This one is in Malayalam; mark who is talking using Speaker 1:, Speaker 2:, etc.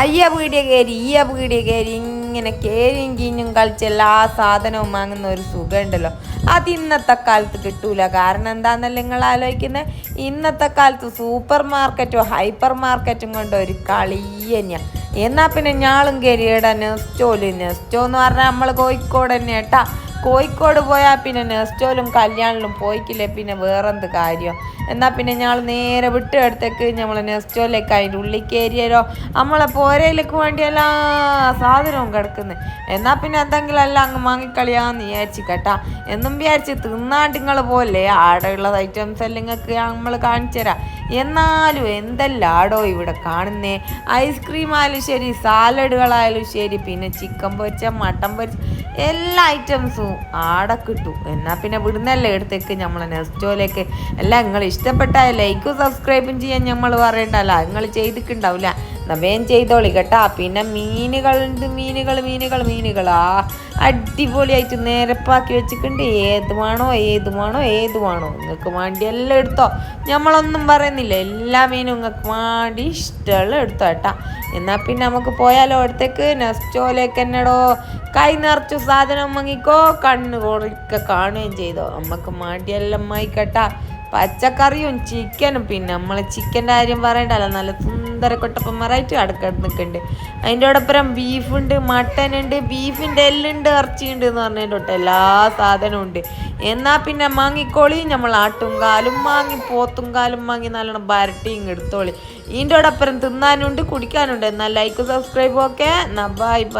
Speaker 1: അയ്യ പീടിയ കയറി ഈ പീടിയ കയറി ഇങ്ങനെ കേരിയും കീഞ്ഞും കളിച്ച് എല്ലാ സാധനവും വാങ്ങുന്ന ഒരു സുഖമുണ്ടല്ലോ. അത് ഇന്നത്തെ കാലത്ത് കിട്ടൂല. കാരണം എന്താണെന്നല്ല നിങ്ങൾ ആലോചിക്കുന്നത് ഇന്നത്തെ കാലത്ത് സൂപ്പർ മാർക്കറ്റും ഹൈപ്പർ മാർക്കറ്റും കൊണ്ട് ഒരു കളി എന്നാൽ പിന്നെ ഞാളും കയറി ഇടാൻ നെസ്റ്റോൽ. നെസ്റ്റോ എന്ന് പറഞ്ഞാൽ നമ്മൾ കോഴിക്കോട് തന്നെ കേട്ടാ കോഴിക്കോട് പോയാൽ പിന്നെ നെസ്റ്റോലും കല്യാണിലും പോയിക്കില്ലേ പിന്നെ വേറെന്ത് കാര്യം? എന്നാൽ പിന്നെ ഞങ്ങൾ നേരെ വിട്ട് അടുത്തേക്ക് നമ്മൾ നെസ്റ്റോലേക്ക് അതിന്റെ ഉള്ളിൽ കയറിയാലോ നമ്മളെ പോരയിലേക്ക് വേണ്ടി എല്ലാ സാധനവും കിടക്കുന്നത് എന്നാൽ പിന്നെ എന്തെങ്കിലും എല്ലാം അങ്ങ് വാങ്ങിക്കളിയാന്ന് വിചാരിച്ച് കേട്ടാ. എന്നും വിചാരിച്ച് തിന്നാണ്ട് നിങ്ങൾ പോലെ ആടെയുള്ള ഐറ്റംസ് എല്ലാം നിങ്ങൾക്ക് നമ്മൾ കാണിച്ചു തരാം. എന്നാലും എന്തെല്ലാടോ ഇവിടെ കാണുന്നേ? ഐസ്ക്രീം ആയാലും ശരി സാലഡുകളായാലും ശരി പിന്നെ ചിക്കൻ പൊരിച്ച മട്ടൻ പൊരിച്ച എല്ലാ ഐറ്റംസും ആടെ കിട്ടും. എന്നാൽ പിന്നെ വിടുന്നല്ലേ എടുത്തേക്ക് നമ്മൾ നെസ്റ്റോയിലേക്ക് എല്ലാം നിങ്ങൾ ഇഷ്ടപ്പെട്ട ലൈക്കും സബ്സ്ക്രൈബും ചെയ്യാൻ നമ്മൾ പറയണ്ടല്ല നിങ്ങൾ ചെയ്തിട്ടുണ്ടാവില്ല. വേഗം ചെയ്തോളി കേട്ടാ. പിന്നെ മീനുകളുണ്ട് മീനുകൾ മീനുകൾ മീനുകളാ അടിപൊളിയായിട്ട് നിരപ്പാക്കി വെച്ചിട്ടുണ്ട്. ഏത് വേണോ ഏത് വേണോ ഏത് വേണോ നിങ്ങൾക്ക് വേണ്ടി എല്ലാം എടുത്തോ? നമ്മളൊന്നും പറയുന്നില്ല. എല്ലാ മീനും നിങ്ങൾക്ക് വേണ്ടി ഇഷ്ടമുള്ള എടുത്തോ കേട്ടാ. എന്നാൽ പിന്നെ നമുക്ക് പോയാലോ അടുത്തേക്ക്? നെസ്റ്റോലേക്ക് എന്നടോ? കൈ നിറച്ചു സാധനം വാങ്ങിക്കോ. കണ്ണ് കൊടുക്ക കാണുകയും ചെയ്തോ. നമുക്ക് മാണ്ടിയെല്ലാം വായിക്കട്ടാ പച്ചക്കറിയും ചിക്കനും പിന്നെ നമ്മൾ ചിക്കന്റെ കാര്യം പറയണ്ടല്ലോ. നല്ല സുന്ദര കൊട്ടപ്പന്മാരായിട്ട് അടുക്കടുത്ത് നിൽക്കുന്നുണ്ട് അതിന്റെ ഒടൊപ്പം ബീഫുണ്ട് മട്ടൻ ഉണ്ട് ബീഫിന്റെ എല്ലുണ്ട് ഇറച്ചിയുണ്ട് എന്ന് പറഞ്ഞതിന്റെ തൊട്ട് എല്ലാ സാധനവും ഉണ്ട്. എന്നാൽ പിന്നെ മാങ്ങിക്കോളി നമ്മൾ ആട്ടും കാലും വാങ്ങി പോത്തും കാലും വാങ്ങി നല്ലോണം വരട്ടിയും എടുത്തോളി. ഇതിന്റെ ഒടൊപ്പം തിന്നാനുണ്ട് കുടിക്കാനുണ്ട്. എന്നാൽ ലൈക്ക് സബ്സ്ക്രൈബ് ബൈ ബൈ